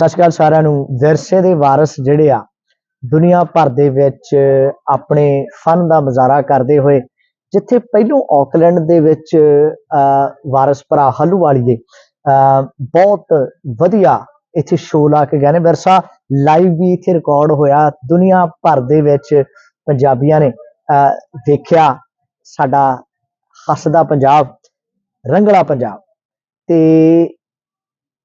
ਸਤਿ ਸ਼੍ਰੀ ਅਕਾਲ ਸਾਰਿਆਂ ਨੂੰ। ਵਿਰਸੇ ਦੇ ਵਾਰਸ ਜਿਹੜੇ ਆ ਦੁਨੀਆ ਭਰ ਦੇ ਵਿੱਚ ਆਪਣੇ ਫਨ ਦਾ ਮੁਜ਼ਾਹਰਾ ਕਰਦੇ ਹੋਏ ਜਿੱਥੇ ਪਹਿਲੋਂ ਆਕਲੈਂਡ ਦੇ ਵਿੱਚ ਅਹ, ਵਾਰਸ ਭਰਾ ਹਲੂਵਾਲੀਏ ਅਹ, ਬਹੁਤ ਵਧੀਆ ਇੱਥੇ ਸ਼ੋਅ ਲਾ ਕੇ ਗਏ ਨੇ। ਵਿਰਸਾ ਲਾਈਵ ਵੀ ਇੱਥੇ ਰਿਕਾਰਡ ਹੋਇਆ। ਦੁਨੀਆ ਭਰ ਦੇ ਵਿੱਚ ਪੰਜਾਬੀਆਂ ਨੇ ਅਹ, ਵੇਖਿਆ ਸਾਡਾ ਹੱਸਦਾ ਪੰਜਾਬ ਰੰਗਲਾ ਪੰਜਾਬ। ਤੇ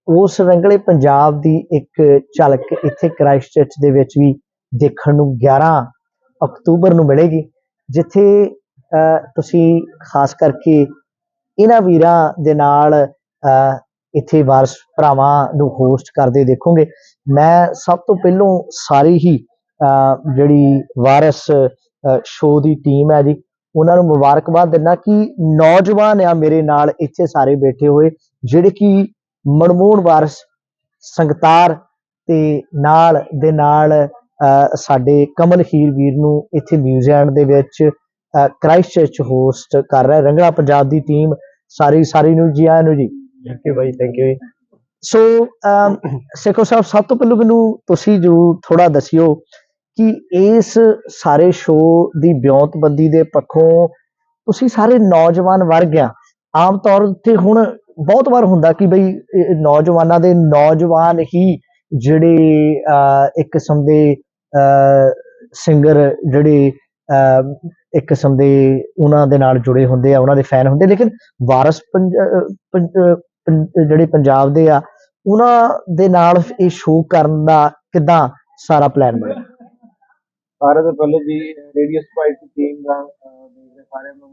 ਉਸ ਰੰਗਲੇ ਪੰਜਾਬ ਦੀ ਇੱਕ ਝਲਕ ਇੱਥੇ ਕ੍ਰਾਈਸਟ ਚਰਚ ਦੇ ਵਿੱਚ ਵੀ ਦੇਖਣ ਨੂੰ 11 ਅਕਤੂਬਰ ਨੂੰ ਮਿਲੇਗੀ ਜਿੱਥੇ ਅਹ, ਤੁਸੀਂ ਖਾਸ ਕਰਕੇ ਇਹਨਾਂ ਵੀਰਾਂ ਦੇ ਨਾਲ ਅਹ, ਇੱਥੇ ਵਾਰਸ ਭਰਾਵਾਂ ਨੂੰ ਹੋਸਟ ਕਰਦੇ ਦੇਖੋਗੇ। ਮੈਂ ਸਭ ਤੋਂ ਪਹਿਲੋਂ ਸਾਰੀ ਹੀ ਅਹ, ਜਿਹੜੀ ਵਾਰਸ ਸ਼ੋਅ ਦੀ ਟੀਮ ਹੈ ਜੀ ਉਹਨਾਂ ਨੂੰ ਮੁਬਾਰਕਬਾਦ ਦਿੰਦਾ ਕਿ ਨੌਜਵਾਨ ਆ ਮੇਰੇ ਨਾਲ ਇੱਥੇ ਸਾਰੇ ਬੈਠੇ ਹੋਏ ਜਿਹੜੇ ਕਿ ਮਨਮੋਹਨ ਵਾਰਸ ਸੰਗਤਾਰ ਤੇ ਨਾਲ ਦੇ ਨਾਲ ਸਾਡੇ ਕਮਲ ਹੀਰ ਵੀਰ ਨੂੰ ਇੱਥੇ ਨਿਊਜ਼ੀਲੈਂਡ ਦੇ ਵਿੱਚ ਕ੍ਰਾਈਸਟ ਚਰਚ ਹੋਸਟ ਕਰ ਰਿਹਾ ਰੰਗਲਾ ਪੰਜਾਬ ਦੀ ਟੀਮ ਸਾਰੀ ਸਾਰੀ ਨੂੰ ਜੀ ਆਇਆਂ ਨੂੰ ਜੀ। Thank you by thank you so Sekho Sahib ਸਭ ਤੋਂ ਪਹਿਲਾਂ ਮੈਨੂੰ ਤੁਸੀਂ ਜੋ ਥੋੜਾ ਦੱਸਿਓ ਕਿ ਇਸ ਸਾਰੇ ਸ਼ੋਅ ਦੀ ਵਿਉਂਤਬੰਦੀ ਦੇ ਪੱਖੋਂ ਤੁਸੀਂ ਸਾਰੇ ਨੌਜਵਾਨ ਵਰਗ ਆ। ਆਮ ਤੌਰ ਉੱਤੇ ਹੁਣ ਬਹੁਤ ਵਾਰ ਹੁੰਦਾ ਕਿ ਬਈ ਨੌਜਵਾਨਾਂ ਦੇ ਨੌਜਵਾਨ ਹੀ ਜਿਹੜੇ ਇੱਕ ਕਿਸਮ ਦੇ ਸਿੰਗਰ ਜਿਹੜੇ ਇੱਕ ਕਿਸਮ ਦੇ ਉਹਨਾਂ ਦੇ ਨਾਲ ਜੁੜੇ ਹੁੰਦੇ ਆ ਉਹਨਾਂ ਦੇ ਫੈਨ ਹੁੰਦੇ ਲੇਕਿਨ ਵਾਰਸ ਜਿਹੜੇ ਪੰਜਾਬ ਦੇ ਆ ਉਹਨਾਂ ਦੇ ਨਾਲ ਇਹ ਸ਼ੋਅ ਕਰਨ ਦਾ ਕਿਦਾਂ ਸਾਰਾ ਪਲਾਨ ਬਣਿਆ? ਸਾਰੇ ਤੋਂ ਪਹਿਲੇ ਜੀ ਰੇਡੀਓ ਸਪਾਈਸ ਦੀ ਟੀਮ ਦਾ ਅਹ, ਦੇਖਦੇ ਸਾਰਿਆਂ ਨੂੰ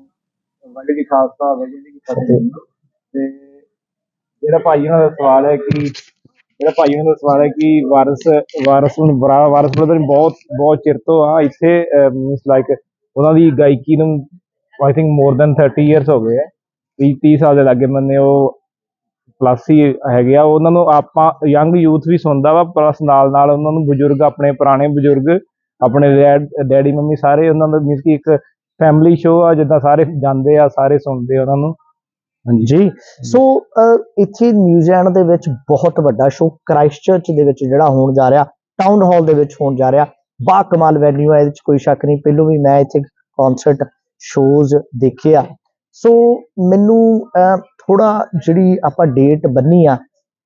ਵਾਹਿਗੁਰੂ ਜੀ ਖਾਲਸਾ ਵਾਹਿਗੁਰੂ ਜੀ ਕੀ ਫਤਿਹ। ਤੇ ਜਿਹੜਾ ਭਾਈ ਉਹਨਾਂ ਦਾ ਸਵਾਲ ਹੈ ਕਿ ਜਿਹੜਾ ਭਾਈ ਉਹਨਾਂ ਦਾ ਸਵਾਲ ਹੈ ਕਿ ਵਾਰਸ ਵਾਰਸ ਨੂੰ ਬਰਾ, ਵਾਰਸ ਬ੍ਰਦਰ ਬਹੁਤ ਬਹੁਤ ਚਿਰ ਤੋਂ ਆ, ਇੱਥੇ ਮੀਨਸ ਲਾਈਕ ਉਹਨਾਂ ਦੀ ਗਾਇਕੀ ਨੂੰ I think more than 30 years ਹੋ ਗਏ ਆ। 30 30 ਸਾਲ ਦੇ ਲਾਗੇ ਮੰਨੇ ਉਹ ਪਲੱਸ ਹੀ ਹੈਗੇ ਆ। ਉਹਨਾਂ ਨੂੰ ਆਪਾਂ ਯੰਗ ਯੂਥ ਵੀ ਸੁਣਦਾ ਵਾ ਪਲੱਸ ਨਾਲ ਨਾਲ ਉਹਨਾਂ ਨੂੰ ਬਜ਼ੁਰਗ, ਆਪਣੇ ਪੁਰਾਣੇ ਬਜ਼ੁਰਗ, ਆਪਣੇ ਡੈਡੀ ਮੰਮੀ ਸਾਰੇ ਉਹਨਾਂ ਦਾ ਮੀਨਸ ਕਿ ਇੱਕ ਫੈਮਿਲੀ ਸ਼ੋਅ ਆ, ਜਿੱਦਾਂ ਸਾਰੇ ਜਾਂਦੇ ਆ, ਸਾਰੇ ਸੁਣਦੇ ਆ ਉਹਨਾਂ ਨੂੰ। ਜੀ ਸੋ ਇੱਥੇ ਨਿਊਜ਼ੀਲੈਂਡ ਦੇ ਵਿੱਚ ਬਹੁਤ ਵੱਡਾ ਸ਼ੋਅ ਕ੍ਰਾਈਸਟ ਚਰਚ ਦੇ ਵਿੱਚ ਜਿਹੜਾ ਹੋਣ ਜਾ ਰਿਹਾ ਟਾਊਨ ਹਾਲ ਦੇ ਵਿੱਚ ਹੋਣ ਜਾ ਰਿਹਾ ਬਾ ਕਮਾਲ ਵੈਨਿਊ ਹੈ ਇਹਦੇ ਵਿੱਚ ਕੋਈ ਸ਼ੱਕ ਨਹੀਂ ਪਹਿਲੋਂ ਵੀ ਮੈਂ ਇੱਥੇ ਕਨਸਰਟ ਸ਼ੋਜ਼ ਦੇਖਿਆ ਸੋ ਮੈਨੂੰ ਥੋੜਾ ਜਿਹੜੀ ਆਪਾਂ ਡੇਟ ਬੰਨੀ ਆ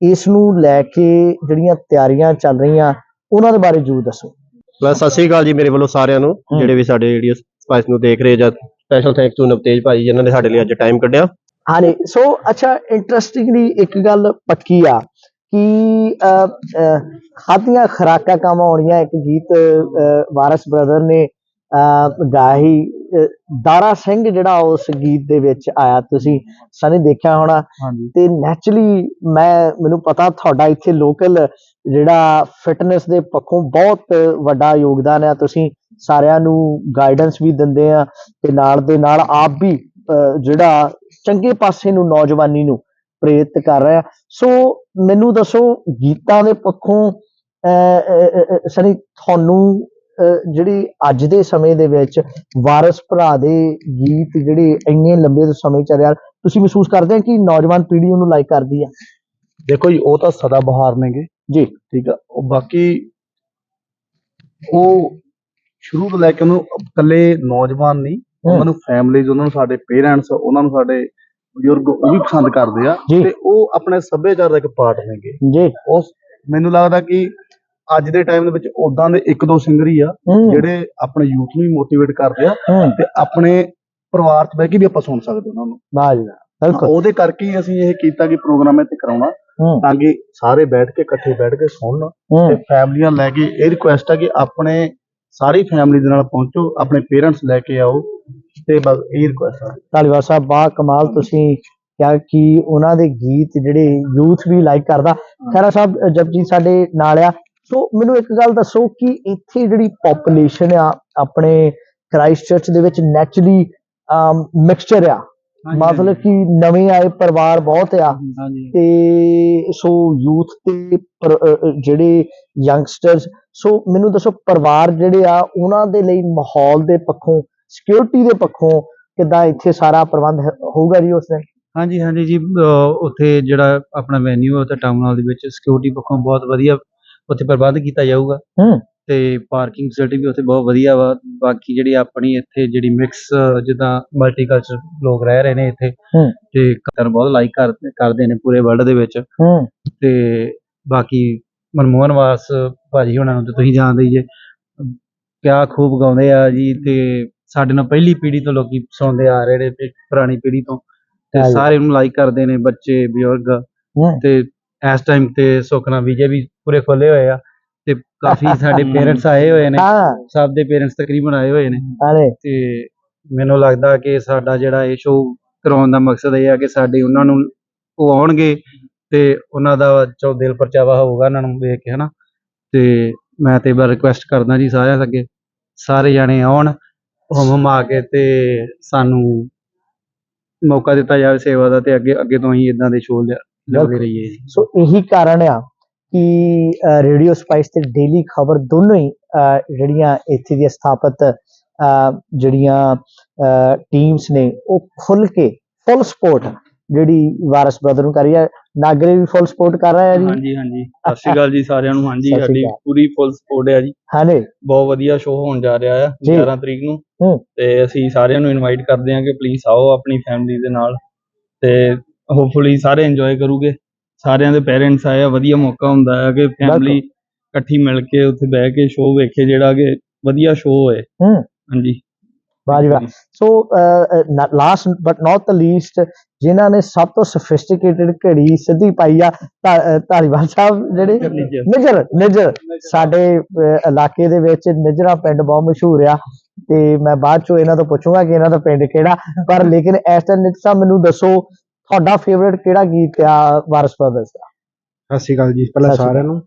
ਇਸ ਨੂੰ ਲੈ ਕੇ ਜਿਹੜੀਆਂ ਤਿਆਰੀਆਂ ਚੱਲ ਰਹੀਆਂ ਉਹਨਾਂ ਦੇ ਬਾਰੇ ਜਰੂਰ ਦੱਸੋ। ਬਸ ਸਤਿ ਸ਼੍ਰੀ ਅਕਾਲ ਜੀ ਮੇਰੇ ਵੱਲੋਂ ਸਾਰਿਆਂ ਨੂੰ। ਜਿਹੜੇ ਵੀ ਸਾਡੇ ਰੇਡੀਓ ਸਪਾਈਸ ਨੂੰ ਦੇਖ ਰਹੇ ਜਾਂ ਸਪੈਸ਼ਲ ਥੈਂਕਸ ਟੂ ਨਵਤੇਜ ਭਾਈ ਜਿਨ੍ਹਾਂ ਨੇ ਸਾਡੇ ਲਈ ਅੱਜ ਟਾਈਮ ਕੱਢਿਆ। ਹਾਂਜੀ ਸੋ ਅੱਛਾ ਇੰਟਰਸਟਿੰਗਲੀ ਇੱਕ ਗੱਲ ਪੱਕੀ ਆ ਕਿ ਖਾਦੀਆਂ ਖਰਾਕਾਂ ਕੰਮ ਆਉਣੀਆਂ ਇੱਕ ਗੀਤ ਵਾਰਸ ਬ੍ਰਦਰ ਨੇ ਅਹ, ਦਾਰਾ ਸਿੰਘ ਜਿਹੜਾ ਉਸ ਗੀਤ ਦੇ ਵਿੱਚ ਆਇਆ ਤੁਸੀਂ ਸਨੀ ਦੇਖਿਆ ਹੋਣਾ। ਤੇ ਨੈਚੁਰਲੀ ਮੈਂ ਮੈਨੂੰ ਪਤਾ ਤੁਹਾਡਾ ਇੱਥੇ ਲੋਕਲ ਜਿਹੜਾ ਫਿਟਨੈਸ ਦੇ ਪੱਖੋਂ ਬਹੁਤ ਵੱਡਾ ਯੋਗਦਾਨ ਹੈ ਤੁਸੀਂ ਸਾਰਿਆਂ ਨੂੰ ਗਾਈਡੈਂਸ ਵੀ ਦਿੰਦੇ ਆ ਤੇ ਨਾਲ ਦੇ ਨਾਲ ਆਪ ਵੀ ਜਿਹੜਾ ਚੰਗੇ ਪਾਸੇ ਨੂੰ ਨੌਜਵਾਨੀ ਨੂੰ ਪ੍ਰੇਰਿਤ ਕਰ ਰਿਹਾ। ਸੋ ਮੈਨੂੰ ਦੱਸੋ ਗੀਤਾਂ ਦੇ ਪੱਖੋਂ ਸਨੀ ਤੁਹਾਨੂੰ ਜਿਹੜੀ ਅੱਜ ਦੇ ਸਮੇਂ ਦੇ ਵਿੱਚ ਵਾਰਸ ਭਰਾ ਦੇ ਗੀਤ ਜਿਹੜੇ ਇੰਨੇ ਲੰਬੇ ਸਮੇਂ ਚ ਰਿਹਾ ਤੁਸੀਂ ਮਹਿਸੂਸ ਕਰਦੇ ਆ ਕਿ ਨੌਜਵਾਨ ਪੀੜ੍ਹੀ ਉਹਨੂੰ ਲਾਈਕ ਕਰਦੀ ਆ? ਦੇਖੋ ਜੀ ਉਹ ਤਾਂ ਸਦਾ ਬਹਾਰ ਨੇਗੇ। ਜੀ। ਠੀਕ ਆ। ਉਹ ਬਾਕੀ ਉਹ ਸ਼ੁਰੂ ਤੋਂ ਲੈ ਕੇ ਉਹਨੂੰ ਇਕੱਲੇ ਨੌਜਵਾਨ ਨਹੀਂ ਉਹਨਾਂ ਨੂੰ ਫੈਮਲੀਜ਼ ਉਹਨਾਂ ਨੂੰ ਸਾਡੇ ਪੇਰੈਂਟਸ ਉਹਨਾਂ ਨੂੰ ਸਾਡੇ ਬਜ਼ੁਰਗ ਉਹ ਵੀ ਪਸੰਦ ਕਰਦੇ ਆ ਜੀ। ਤੇ ਉਹ ਆਪਣੇ ਸੱਭਿਆਚਾਰ ਦਾ ਇੱਕ ਪਾਰਟ ਨੇਗੇ। ਜੀ। ਉਸ ਮੈਨੂੰ ਲੱਗਦਾ ਕਿ ਅੱਜ ਦੇ ਟਾਈਮ ਦੇ ਵਿੱਚ ਉਦਾਂ ਦੇ ਇੱਕ ਦੋ ਸਿੰਗਰ ਹੀ ਆ ਹੂੰ, ਜਿਹੜੇ ਆਪਣੇ ਯੂਥ ਨੂੰ ਵੀ ਮੋਟੀਵੇਟ ਕਰਦੇ ਆ ਹੂੰ। ਤੇ ਆਪਣੇ ਪਰਿਵਾਰ 'ਚ ਬਹਿ ਕੇ ਵੀ ਆਪਾਂ ਸੁਣ ਸਕਦੇ ਉਹਨਾਂ ਨੂੰ। ਵਾਹ ਜੀ ਵਾਹ, ਬਿਲਕੁਲ। ਉਹਦੇ ਕਰਕੇ ਹੀ ਅਸੀਂ ਇਹ ਕੀਤਾ ਕਿ ਪ੍ਰੋਗਰਾਮ ਇੱਥੇ ਕਰਾਉਣਾ ਹੂੰ। ਤਾਂ ਕਿ ਸਾਰੇ ਬੈਠ ਕੇ ਇਕੱਠੇ ਬੈਠ ਕੇ ਸੁਣਨ ਤੇ ਹੂੰ ਫੈਮਲੀਆਂ ਲੈ ਕੇ ਇਹ ਰਿਕੁਐਸਟ ਹੈ ਕਿ ਆਪਣੇ ਸਾਰੀ ਫੈਮਿਲੀ ਦੇ ਨਾਲ ਪਹੁੰਚੋ ਆਪਣੇ ਪੇਰੈਂਟਸ ਲੈ ਕੇ ਆਓ ਤੇ ਬਸ ਇਹ ਰਿਕੁਐਸਟ ਹੈ ਧਾਲੀਵਾਲ ਸਾਹਿਬ ਬਾ ਕਮਾਲ ਤੁਸੀਂ ਕਿਹਾ ਕਿ ਉਹਨਾਂ ਦੇ ਗੀਤ ਜਿਹੜੇ ਯੂਥ ਵੀ ਲਾਈਕ ਕਰਦਾ। ਖੈਰਾ ਸਾਹਿਬ ਜਪਜੀਤ ਸਾਡੇ ਨਾਲ ਆ। ਸੋ ਮੈਨੂੰ ਇੱਕ ਗੱਲ ਦੱਸੋ ਕਿ ਇੱਥੇ ਜਿਹੜੀ ਪੋਪੂਲੇਸ਼ਨ ਆ ਆਪਣੇ ਕ੍ਰਾਈਸਟ ਚਰਚ ਦੇ ਵਿੱਚ ਨੈਚੁਰਲੀ ਮਿਕਸਚਰ ਆ। ਮਤਲਬ ਕਿ ਨਵੇਂ ਆਏ ਪਰਿਵਾਰ ਬਹੁਤ ਆ। ਤੇ ਸੋ ਯੂਥ ਤੇ ਜਿਹੜੇ ਯੰਗਸਟਰਸ ਸੋ ਮੈਨੂੰ ਦੱਸੋ ਪਰਿਵਾਰ ਜਿਹੜੇ ਆ ਉਹਨਾਂ ਦੇ ਲਈ ਮਾਹੌਲ ਦੇ ਪੱਖੋਂ ਸਿਕਿਉਰਿਟੀ ਦੇ ਪੱਖੋਂ ਕਿੱਦਾਂ ਇੱਥੇ ਸਾਰਾ ਪ੍ਰਬੰਧ ਹੋਊਗਾ ਜੀ ਉਸ ਦਿਨ? ਹਾਂਜੀ ਹਾਂਜੀ ਜੀ ਉੱਥੇ ਜਿਹੜਾ ਆਪਣਾ ਵੈਨਿਊ ਹੈ ਉੱਥੇ ਟਾਊਨ ਹਾਲ ਦੇ ਵਿੱਚ ਸਿਕਿਉਰਿਟੀ ਪੱਖੋਂ ਬਹੁਤ ਵਧੀਆ ਉੱਥੇ ਪ੍ਰਬੰਧ ਕੀਤਾ ਜਾਊਗਾ। ਹੂੰ। ਤੇ ਪਾਰਕਿੰਗ ਫੈਸਿਲਿਟੀ ਵੀ ਉੱਥੇ ਬਹੁਤ ਵਧੀਆ ਵਾ। ਬਾਕੀ ਜਿਹੜੀ ਆਪਣੀ ਇੱਥੇ ਜਿਹੜੀ ਮਿਕਸ ਜਿੱਦਾਂ ਮਲਟੀਕਲਚਰ ਲੋਕ ਰਹਿ ਰਹੇ ਨੇ ਇੱਥੇ ਹੂੰ। ਤੇ ਕਤਰ ਬਹੁਤ ਲਾਈਕ ਕਰਦੇ ਨੇ ਪੂਰੇ ਵਰਲਡ ਦੇ ਵਿੱਚ। ਹੂੰ। ਤੇ ਬਾਕੀ ਮਨਮੋਹਨ ਵਾਸ ਭਾਜੀ ਹੋਣਾ ਨੂੰ ਤੇ ਤੁਸੀਂ ਜਾਣਦੇ ਹੀ ਜੇ ਕਿਆ ਖੂਬ ਗਾਉਂਦੇ ਆ ਜੀ ਤੇ ਸਾਡੇ ਨਾਲ ਪਹਿਲੀ ਪੀੜ੍ਹੀ ਤੋਂ ਲੋਕੀ ਸੁਣਦੇ ਆ ਰਹੇ ਨੇ ਪੁਰਾਣੀ ਪੀੜ੍ਹੀ ਤੋਂ। ਤੇ। ਸਾਰੇ ਨੂੰ ਲਾਈਕ ਕਰਦੇ ਨੇ ਬੱਚੇ ਬਜ਼ੁਰਗ। ਤੇ ਇਸ ਟਾਈਮ ਤੇ ਸੁਖਨਾ ਵਿਜੇ ਵੀ ਪੂਰੇ ਖੋਲੇ ਹੋਏ ਆ। ਤੇ ਕਾਫੀ ਸਾਡੇ ਪੇਰੈਂਟਸ ਆਏ ਹੋਏ ਨੇ। ਸਭ ਦੇ ਪੇਰੈਂਟਸ ਤਕਰੀਬਨ ਆਏ ਹੋਏ ਨੇ। ਤੇ ਮੈਨੂੰ ਲੱਗਦਾ ਕਿ ਸਾਡਾ ਜਿਹੜਾ ਇਹ ਸ਼ੋਅ ਕਰਾਉਣ ਦਾ ਮਕਸਦ ਇਹ ਆ ਕਿ ਸਾਡੇ ਉਹਨਾਂ ਨੂੰ ਉਹ ਆਉਣਗੇ ਤੇ ਉਹਨਾਂ ਦਾ ਚੋ ਦਿਲ ਪਰਚਾਵਾ ਹੋਊਗਾ ਉਹਨਾਂ ਨੂੰ ਵੇਖ ਕੇ ਹਨਾ? ਤੇ ਮੈਂ ਤੇ ਬਸ ਰਿਕੁਐਸਟ ਕਰਦਾ ਜੀ ਸਾਰਿਆਂ ਅੱਗੇ। ਸਾਰੇ ਜਾਣੇ ਆਉਣ, ਹੁਮ ਹੁਮ ਆ ਕੇ ਤੇ ਸਾਨੂੰ ਮੌਕਾ ਦਿੱਤਾ ਜਾਵੇ ਸੇਵਾ ਦਾ ਤੇ ਅੱਗੇ ਅੱਗੇ ਤੋਂ ਹੀ ਇਦਾਂ ਦੇ ਸ਼ੋਅ ਲਿਆਉਂਦੇ ਰਹੀਏ ਜੀ। ਸੋ ਇਹੀ ਕਾਰਨ ਆ ਕਿ ਰੇਡੀਓ ਸਪਾਈਸ ਤੇ ਡੇਲੀ ਖਬਰ ਦੋਨੋਂ ਹੀ ਜਿਹੜੀਆਂ ਇੱਥੇ ਦੀ ਸਥਾਪਿਤ ਜਿਹੜੀਆਂ ਟੀਮਸ ਨੇ, ਉਹ ਖੁੱਲ ਕੇ ਫੁੱਲ ਸਪੋਰਟ ਜਿਹੜੀ ਵਾਰਸ ਬ੍ਰਦਰ ਨੂੰ ਕਰ ਰਹੀ ਹੈ ਨਾਗਰੇ ਵੀ ਫੁੱਲ ਸਪੋਰਟ ਕਰ ਰਿਹਾ ਹੈ ਜੀ। ਹਾਂਜੀ ਹਾਂਜੀ। ਸਤਿ ਸ਼੍ਰੀ ਅਕਾਲ ਜੀ ਸਾਰਿਆਂ ਨੂੰ। ਹਾਂਜੀ ਸਤਿ ਸ਼੍ਰੀ ਸਾਡੀ ਅਕਾਲ। ਪੂਰੀ ਫੁੱਲ ਸਪੋਰਟ ਹੈ ਜੀ। ਹਾਂਜੀ। ਬਹੁਤ ਵਧੀਆ ਸ਼ੋਅ ਹੋਣ ਜਾ ਰਿਹਾ ਜੀ। 11 ਤਰੀਕ ਨੂੰ। ਹੂੰ। ਤੇ ਅਸੀਂ ਸਾਰਿਆਂ ਨੂੰ ਇਨਵਾਈਟ ਕਰਦੇ ਹਾਂ ਕਿ ਪਲੀਜ਼ ਆਓ ਆਪਣੀ ਫੈਮਿਲੀ ਦੇ ਨਾਲ। ਤੇ ਹੋਪਫੁਲੀ ਸਾਰੇ ਇੰਜੋਏ ਕਰੂਗੇ। ਸਾਰਿਆਂ ਦੇ ਪੇਰੈਂਟਸ ਆਏ ਆ ਵਧੀਆ ਮੌਕਾ ਹੁੰਦਾ ਹੈ ਕਿ ਫੈਮਿਲੀ ਇਕੱਠੀ ਮਿਲ ਕੇ ਉੱਥੇ ਬਹਿ ਕੇ ਸ਼ੋਅ ਵੇਖੇ ਜਿਹੜਾ ਕਿ ਵਧੀਆ ਸ਼ੋਅ ਹੂੰ। ਹਾਂਜੀ। ਵਾਹ ਜੀ ਵਾਹ so last but not the least ਜਿਨ੍ਹਾਂ ਨੇ ਸਭ ਤੋਂ ਸੋਫਿਸਟੀਕੇਟਿਡ ਘੜੀ ਸਿੱਧੀ ਪਾਈ ਆ ਧਾਰੀਵਾਲ ਸਾਹਿਬ ਜਿਹੜੇ ਨਿਜਰ ਨਿਜਰ। ਸਾਡੇ ਇਲਾਕੇ ਦੇ ਵਿੱਚ ਨਿਜਰਾ ਪਿੰਡ ਬਹੁਤ ਮਸ਼ਹੂਰ ਆ ਤੇ ਮੈਂ ਬਾਅਦ ਚੋਂ ਇਹਨਾਂ ਤੋਂ ਪੁੱਛੂੰਗਾ ਕਿ ਇਹਨਾਂ ਦਾ ਪਿੰਡ ਕਿਹੜਾ ਪਰ ਲੇਕਿਨ ਇਸ ਟਾਈਮ ਨਿਜਰ ਸਾਹਿਬ ਮੈਨੂੰ ਦੱਸੋ ਤੁਹਾਡਾ ਫੇਵਰਿਟ ਕਿਹੜਾ ਗੀਤ ਆ ਵਾਰਸ ਬ੍ਰਦਰਸ ਦਾ? ਸਤਿ ਸ਼੍ਰੀ ਅਕਾਲ ਜੀ ਪਹਿਲਾਂ ਸਾਰਿਆਂ ਨੂੰ।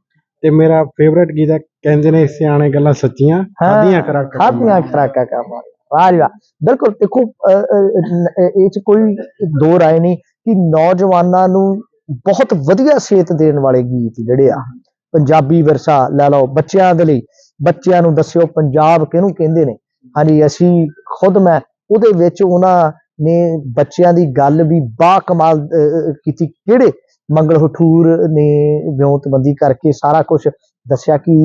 ਤੇ ਮੇਰਾ ਫੇਵਰੇਟ ਗੀਤ ਹੈ ਕਹਿੰਦੇ ਨੇ ਸਿਆਣੇ ਗੱਲਾਂ ਸੱਚੀਆਂ ਖਾਧੀਆਂ ਖੁਰਾਕਾਂ ਖਾਧੀਆਂ ਖਰਾਕਾ ਕੰਮ ਵਾਹ ਵਾਹ ਬਿਲਕੁਲ, ਦੇਖੋ ਇਹ ਚ ਕੋਈ ਦੋ ਰਾਏ ਨਹੀਂ ਕਿ ਨੌਜਵਾਨਾਂ ਨੂੰ ਬਹੁਤ ਵਧੀਆ ਸੇਧ ਦੇਣ ਵਾਲੇ ਗੀਤ ਜਿਹੜੇ ਆ, ਪੰਜਾਬੀ ਵਿਰਸਾ ਲੈ ਲਓ ਬੱਚਿਆਂ ਦੇ ਲਈ। ਬੱਚਿਆਂ ਨੂੰ ਦੱਸਿਓ, ਪੰਜਾਬ ਕਿਹਨੂੰ ਕਹਿੰਦੇ ਨੇ? ਹਾਂਜੀ, ਅਸੀਂ ਖੁਦ ਮੈਂ ਉਹਦੇ ਵਿੱਚ ਉਹਨਾਂ ਨੇ ਬੱਚਿਆਂ ਦੀ ਗੱਲ ਵੀ ਬਾ ਕਮਾਲ ਕੀਤੀ। ਕਿਹੜੇ? ਮੰਗਲ ਹਠੂਰ ਨੇ ਵਿਉਂਤਬੰਦੀ ਕਰਕੇ ਸਾਰਾ ਕੁਝ ਦੱਸਿਆ ਕਿ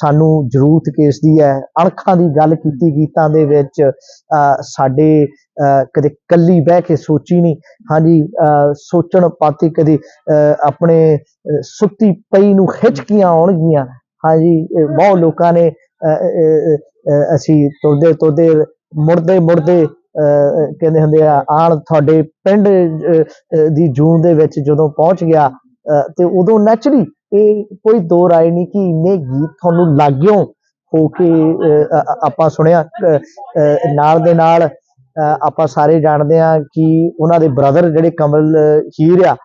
ਸਾਨੂੰ ਜ਼ਰੂਰਤ ਕਿਸ ਦੀ ਹੈ। ਅਣਖਾਂ ਦੀ ਗੱਲ ਕੀਤੀ ਗੀਤਾਂ ਦੇ ਵਿੱਚ ਅਹ, ਸਾਡੇ ਅਹ, ਕਦੇ ਕੱਲੀ ਬਹਿ ਕੇ ਸੋਚੀ ਨਹੀਂ। ਹਾਂਜੀ ਅਹ, ਸੋਚਣ ਪਾਤੀ ਕਦੇ ਅਹ, ਆਪਣੇ ਸੁੱਤੀ ਪਈ ਨੂੰ ਖਿੱਚਕੀਆਂ ਆਉਣਗੀਆਂ। ਹਾਂਜੀ ਬਹੁਤ ਲੋਕਾਂ ਨੇ ਅਹ, ਅਸੀਂ ਤੁਰਦੇ ਤੁਰਦੇ ਮੁੜਦੇ ਮੁੜਦੇ ਅਹ, ਕਹਿੰਦੇ ਹੁੰਦੇ ਆ ਆਣ ਤੁਹਾਡੇ ਪਿੰਡ ਦੀ ਜੂਨ ਦੇ ਵਿੱਚ ਜਦੋਂ ਪਹੁੰਚ ਗਿਆ ਤੇ ਉਦੋਂ ਨੈਚੁਰਲੀ ਇਹ ਕੋਈ ਦੋ ਰਾਏ ਨਹੀਂ ਕਿ ਇੰਨੇ ਗੀਤ ਤੁਹਾਨੂੰ ਲੱਗਿਓ ਹੋ ਕੇ ਆਪਾਂ ਸੁਣਿਆ ਨਾਲ ਦੇ ਨਾਲ ਆਪਾਂ ਸਾਰੇ ਜਾਣਦੇ ਆ ਕਿ ਉਹਨਾਂ ਦੇ ਬ੍ਰਦਰ ਜਿਹੜੇ ਕਮਲ ਹੀਰ ਆ।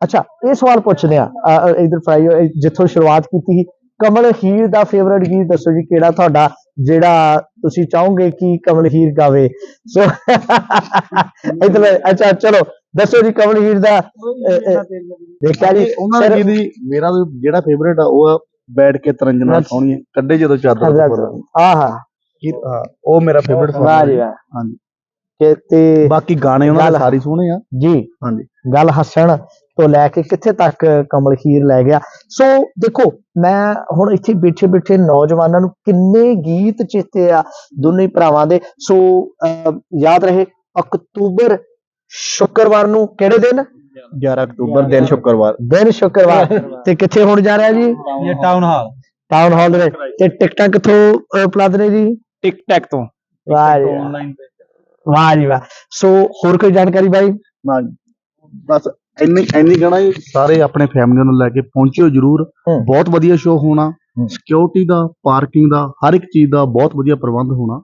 ਅੱਛਾ, ਇਹ ਸਵਾਲ ਪੁੱਛਦੇ ਆ ਇਧਰ ਫਰਾਈ ਜਿੱਥੋਂ ਸ਼ੁਰੂਆਤ ਕੀਤੀ ਸੀ। ਕਮਲ ਹੀਰ ਦਾ ਫੇਵਰਟ ਗੀਤ ਦੱਸੋ ਜੀ, ਕਿਹੜਾ ਤੁਹਾਡਾ, ਜਿਹੜਾ ਤੁਸੀਂ ਚਾਹੋਗੇ ਕਿ ਕਮਲ ਹੀਰ ਗਾਵੇ? ਸੋ ਇਧਰ, ਅੱਛਾ, ਚਲੋ ਦੱਸੋ ਜੀ ਕਮਲ ਹੀਰ ਦਾ ਦੇਖਿਆ ਜੀ ਉਹਨਾਂ ਦੀ ਦੀ ਮੇਰਾ ਜਿਹੜਾ ਫੇਵਰੇਟ ਆ ਉਹ ਆ ਬੈਠ ਕੇ ਤਰੰਜਨਾ ਅੱਛਾ। ਸੋਹਣੀ ਕੱਢੇ ਜਦੋਂ ਚਾਦਰ ਉੱਪਰ। ਆਹਾ ਉਹ ਮੇਰਾ ਫੇਵਰੇਟ ਵਾਹ ਜੀ ਵਾਹ। ਹਾਂਜੀ। ਕਿ ਤੇ ਬਾਕੀ ਗਾਣੇ ਉਹਨਾਂ ਗੱਲ- ਦੇ ਸਾਰੇ ਸੋਹਣੇ ਆ। ਜੀ। ਹਾਂਜੀ। ਗੱਲ ਹੱਸਣ ਤੋਂ ਲੈ ਕੇ ਕਿੱਥੇ ਤੱਕ ਕਮਲ ਹੀਰ ਲੈ ਗਿਆ। ਸੋ ਦੇਖੋ ਮੈਂ ਹੁਣ ਇੱਥੇ ਬੈਠੇ ਬੈਠੇ ਨੌਜਵਾਨਾਂ ਨੂੰ ਕਿੰਨੇ ਗੀਤ ਚੇਤੇ ਆ ਦੋਨੇ ਭਰਾਵਾਂ ਦੇ। ਸੋ ਯਾਦ ਰਹੇ ਅਕਤੂਬਰ ਸ਼ੁੱਕਰਵਾਰ ਨੂੰ ਕਿਹੜੇ ਦਿਨ? 11 ਅਕਤੂਬਰ ਦਿਨ ਸ਼ੁੱਕਰਵਾਰ। ਦਿਨ ਸ਼ੁੱਕਰਵਾਰ। ਤੇ ਕਿੱਥੇ ਹੋਣ ਜਾ ਰਿਹਾ ਜੀ? ਇਹ ਟਾਊਨ ਹਾਲ ਟਾਊਨ ਹਾਲ ਦੇ ਵਿੱਚ। ਤੇ ਟਿਕਟਾਂ ਕਿੱਥੋਂ ਉਪਲਬਧ ਨੇ ਜੀ? ਟਿਕ ਟੈਕ ਤੋਂ। ਵਾਹ ਜੀ ਵਾਹ। ਆਨਲਾਈਨ ਵਾਹ ਜੀ ਵਾਹ। ਸੋ ਹੋਰ ਕੋਈ ਜਾਣਕਾਰੀ ਬਾਈ? ਨਾ ਬਸ ਇੰਨੀ ਇੰਨੀ ਕਹਿਣਾ ਜੀ ਸਾਰੇ ਆਪਣੇ ਫੈਮਿਲੀ ਨੂੰ ਲੈ ਕੇ ਪਹੁੰਚਿਓ ਜਰੂਰ। ਬਹੁਤ ਵਧੀਆ ਸ਼ੋਅ ਹੋਣਾ। ਸਿਕਿਉਰਿਟੀ ਦਾ ਪਾਰਕਿੰਗ ਦਾ ਹਰ ਇੱਕ ਚੀਜ਼ ਦਾ ਬਹੁਤ ਵਧੀਆ ਪ੍ਰਬੰਧ ਹੋਣਾ।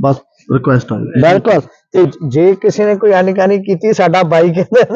ਬਸ ਰਿਕੁਐਸਟ ਆ ਜੀ। ਬਿਲਕੁਲ ਤੇ ਜੇ ਕਿਸੇ ਨੇ ਕੋਈ ਅਨਕਾਨੀ ਕੀਤੀ ਸਾਡਾ ਬਾਈ ਕਹਿੰਦਾ।